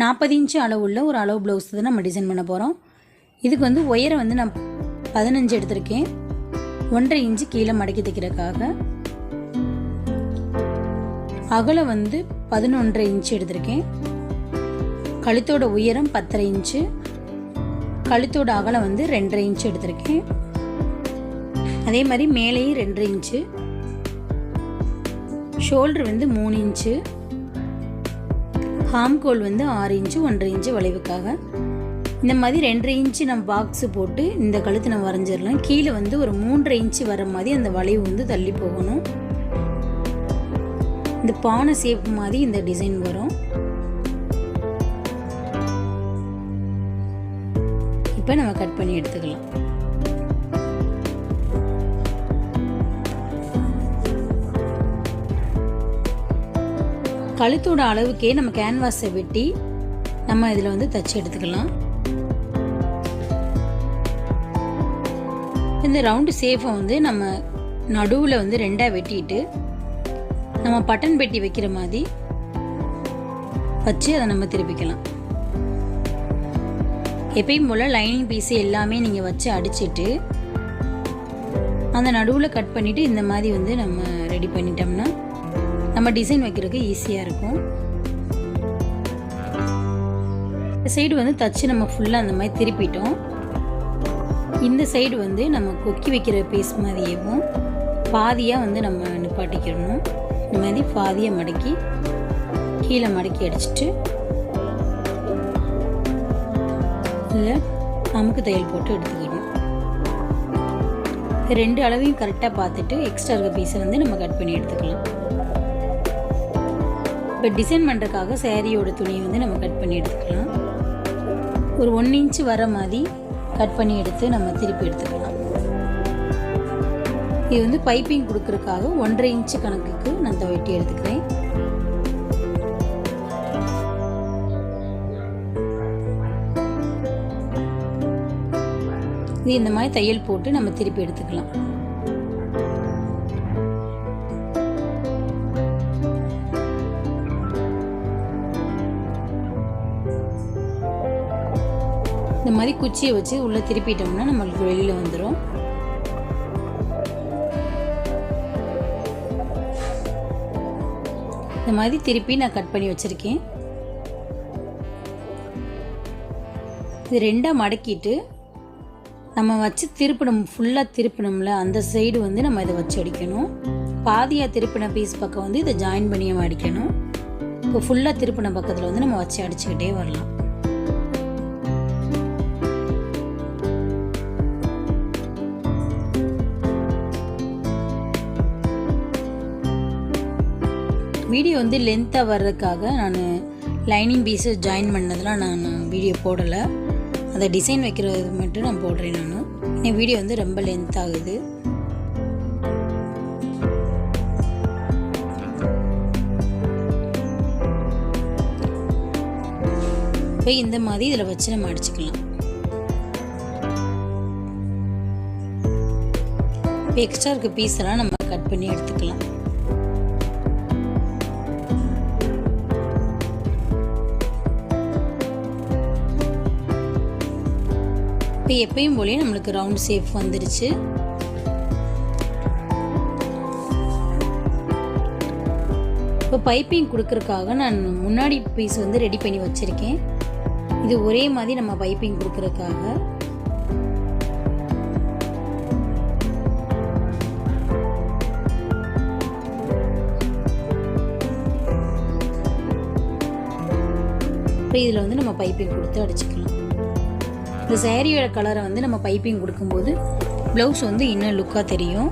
நாற்பது இன்ச்சு அளவுள்ள ஒரு அளவு ப்ளவுஸ் தான் நம்ம டிசைன் பண்ண போகிறோம் இதுக்கு வந்து ஒயரை வந்து நான் பதினஞ்சு எடுத்திருக்கேன். ஒன்றரை இன்ச்சு கீழே மடக்கி தைக்கிறதுக்காக. அகலம் வந்து பதினொன்றரை இன்ச்சு எடுத்திருக்கேன். கழுத்தோட உயரம் பத்தரை இன்ச்சு. கழுத்தோட அகலம் வந்து ரெண்டரை இன்ச்சு எடுத்திருக்கேன். அதே மாதிரி மேலேயும் ரெண்டரை இன்ச்சு. ஷோல்டர் வந்து மூணு இன்ச்சு. ஹாம்கோல் வந்து ஆறு இன்ச்சு ஒன்றரை இன்ச்சு வளைவுக்காக. இந்த மாதிரி ரெண்டரை இன்ச்சு நம்ம பாக்ஸு போட்டு இந்த கழுத்து நம்ம வரைஞ்சிடலாம். கீழே வந்து ஒரு மூன்றரை இன்ச்சு வர மாதிரி அந்த வளைவு வந்து தள்ளி போகணும். இந்த பானை சேப் மாதிரி இந்த டிசைன் வரும். இப்போ நம்ம கட் பண்ணி எடுத்துக்கலாம். கழுத்தோட அளவுக்கே நம்ம கேன்வாஸை வெட்டி நம்ம இதில் வந்து தச்சு எடுத்துக்கலாம். இந்த ரவுண்டு சேஃபை வந்து நம்ம நடுவில் வந்து ரெண்டாக வெட்டிட்டு நம்ம பட்டன் பெட்டி வைக்கிற மாதிரி வச்சு அதை நம்ம திருப்பிக்கலாம். எப்பயும் போல் லைனிங் பீஸு எல்லாமே நீங்கள் வச்சு அடிச்சிட்டு அந்த நடுவில் கட் பண்ணிவிட்டு இந்த மாதிரி வந்து நம்ம ரெடி பண்ணிட்டோம்னா நம்ம டிசைன் வைக்கிறதுக்கு ஈஸியாக இருக்கும். இந்த சைடு வந்து தச்சு நம்ம ஃபுல்லாக அந்த மாதிரி திருப்பிட்டோம். இந்த சைடு வந்து நம்ம கொக்கி வைக்கிற பீஸ் மாதிரியேவும் பாதியாக வந்து நம்ம நிப்பாட்டிக்கிறணும். இந்த மாதிரி பாதியாக மடக்கி கீழே மடக்கி அடிச்சிட்டு இதில் அமுக்கு தையல் போட்டு எடுத்துக்கணும். ரெண்டு அளவையும் கரெக்டாக பார்த்துட்டு எக்ஸ்ட்ரா இருக்க பீஸை வந்து நம்ம கட் பண்ணி எடுத்துக்கலாம். இப்போ டிசைன் பண்ணுறதுக்காக சேரீயோட துணியை வந்து நம்ம கட் பண்ணி எடுத்துக்கலாம். ஒரு ஒன் இன்ச்சு வர மாதிரி கட் பண்ணி எடுத்து நம்ம திருப்பி எடுத்துக்கலாம். இது வந்து பைப்பிங் கொடுக்கறதுக்காக ஒன்றரை இன்ச்சு கணக்குக்கு நான் இதை வெட்டி எடுத்துக்கிறேன். இது இந்த மாதிரி தையல் போட்டு நம்ம திருப்பி எடுத்துக்கலாம். இந்த மாதிரி குச்சியை வச்சு உள்ளே திருப்பிட்டோம்னா நம்மளுக்கு வெளியில் வந்துடும் இந்த மாதிரி திருப்பி நான் கட் பண்ணி வச்சுருக்கேன். இது ரெண்டாக மடக்கிட்டு நம்ம வச்சு திருப்பணும் ஃபுல்லாக திருப்பணும்ல அந்த சைடு வந்து நம்ம இதை வச்சு அடிக்கணும். பாதியாக திருப்பின பீஸ் பக்கம் வந்து இதை ஜாயின் பண்ணி நம்ம அடிக்கணும். இப்போ ஃபுல்லாக திருப்பின பக்கத்தில் வந்து நம்ம வச்சு அடிச்சுக்கிட்டே வரலாம். வீடியோ வந்து லென்த்தாக வர்றதுக்காக நான் லைனிங் பீஸை ஜாயின் பண்ணதெல்லாம் நான் வீடியோ போடலை. அதை டிசைன் வைக்கிறது மட்டும் நான் போடுறேன் நான். என் வீடியோ வந்து ரொம்ப லென்த் ஆகுது. போய் இந்த மாதிரி இதில் வச்சு நம்ம அடிச்சுக்கலாம். இப்போ எக்ஸ்ட்ரா இருக்க பீஸ் எல்லாம் நம்ம கட் பண்ணி எடுத்துக்கலாம். இப்போ எப்பயும் போலே நம்மளுக்கு ரவுண்ட் ஷேப் வந்துருச்சு. இப்போ பைப்பிங் கொடுக்குறக்காக நான் முன்னாடி பீஸ் வந்து ரெடி பண்ணி வச்சுருக்கேன். இது ஒரே மாதிரி நம்ம பைப்பிங் கொடுக்குறக்காக இப்போ இதில் வந்து நம்ம பைப்பிங் கொடுத்து அடிச்சுக்கலாம். இந்த சேரீயோட கலரை வந்து நம்ம பைப்பிங் கொடுக்கும்போது ப்ளவுஸ் வந்து இன்னும் லுக்காக தெரியும்.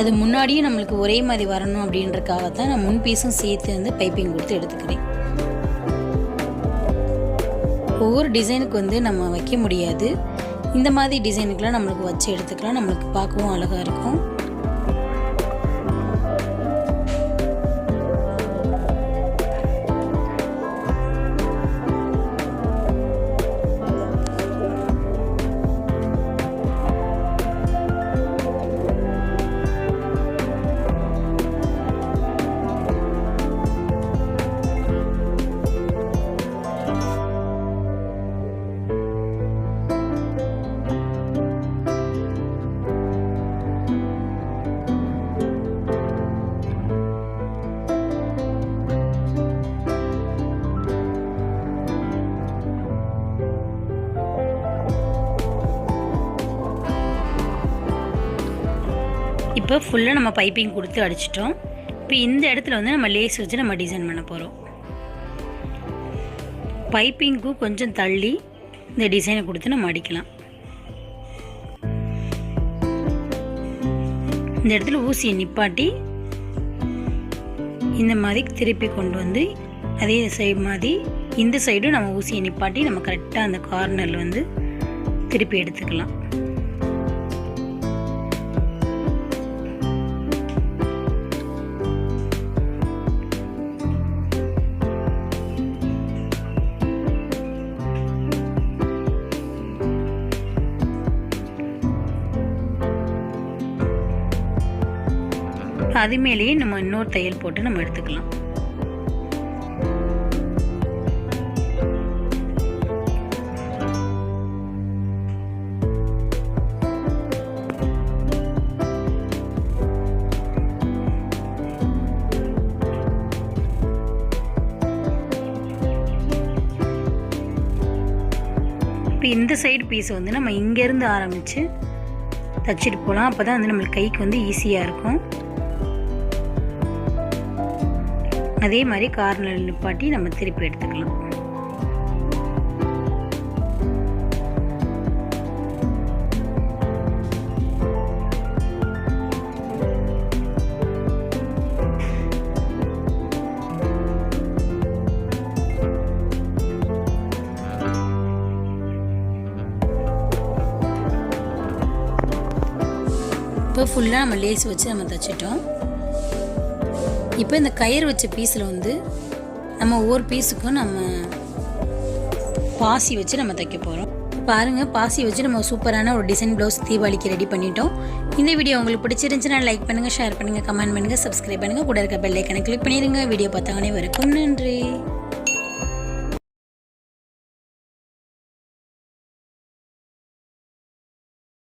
அது முன்னாடியே நம்மளுக்கு ஒரே மாதிரி வரணும் அப்படின்றக்காக தான் நான் முன் பீஸும் சேர்த்து வந்து பைப்பிங் கொடுத்து எடுத்துக்கிறேன். ஒவ்வொரு டிசைனுக்கு வந்து நம்ம வைக்க முடியாது. இந்த மாதிரி டிசைனுக்கெலாம் நம்மளுக்கு வச்சு எடுத்துக்கலாம். நம்மளுக்கு பார்க்கவும் அழகாக இருக்கும். இப்போ ஃபுல்லாக நம்ம பைப்பிங் கொடுத்து அடிச்சிட்டோம். இப்போ இந்த இடத்துல வந்து நம்ம லேஸ் வச்சு நம்ம டிசைன் பண்ண போகிறோம் பைப்பிங்க்கும் கொஞ்சம் தள்ளி இந்த டிசைனை கொடுத்து நம்ம அடிக்கலாம். இந்த இடத்துல ஊசியை நிப்பாட்டி இந்த மாதிரி திருப்பி கொண்டு வந்து அதே சைடு மாதிரி இந்த சைடும் நம்ம ஊசியை நிப்பாட்டி நம்ம கரெக்டாக அந்த கார்னரில் வந்து திருப்பி எடுத்துக்கலாம். அது மேலேயே நம்ம இன்னொரு தையல் போட்டு நம்ம எடுத்துக்கலாம். இப்போ இந்த சைடு பீஸ் வந்து நம்ம இங்கேருந்து ஆரம்பித்து தச்சுட்டு போகலாம் அப்போ தான் வந்து நம்மளுக்கு கைக்கு வந்து ஈஸியாக இருக்கும். அதே மாதிரி கார்னர் நிப்பாட்டி நம்ம திருப்பி எடுத்துக்கலாம். இப்போ ஃபுல்லாக நம்ம லேஸ் வச்சு நம்ம தைச்சிட்டோம். இப்போ இந்த கயிறு வச்ச பீஸில் வந்து நம்ம ஒவ்வொரு பீஸுக்கும் நம்ம பாசி வச்சு நம்ம தைக்க போகிறோம் பாருங்கள் பாசி வச்சு நம்ம சூப்பரான ஒரு டிசைன் ப்ளவுஸ் தீபாவளிக்கு ரெடி பண்ணிட்டோம். இந்த வீடியோ உங்களுக்கு பிடிச்சிருந்துச்சுன்னா லைக் பண்ணுங்கள் ஷேர் பண்ணுங்கள் கமெண்ட் பண்ணுங்கள் சப்ஸ்கிரைப் பண்ணுங்கள் கூட இருக்க பெல் ஐக்கனை கிளிக் பண்ணிடுங்க வீடியோ பார்த்தாங்கன்னே வரைக்கும் நன்றி.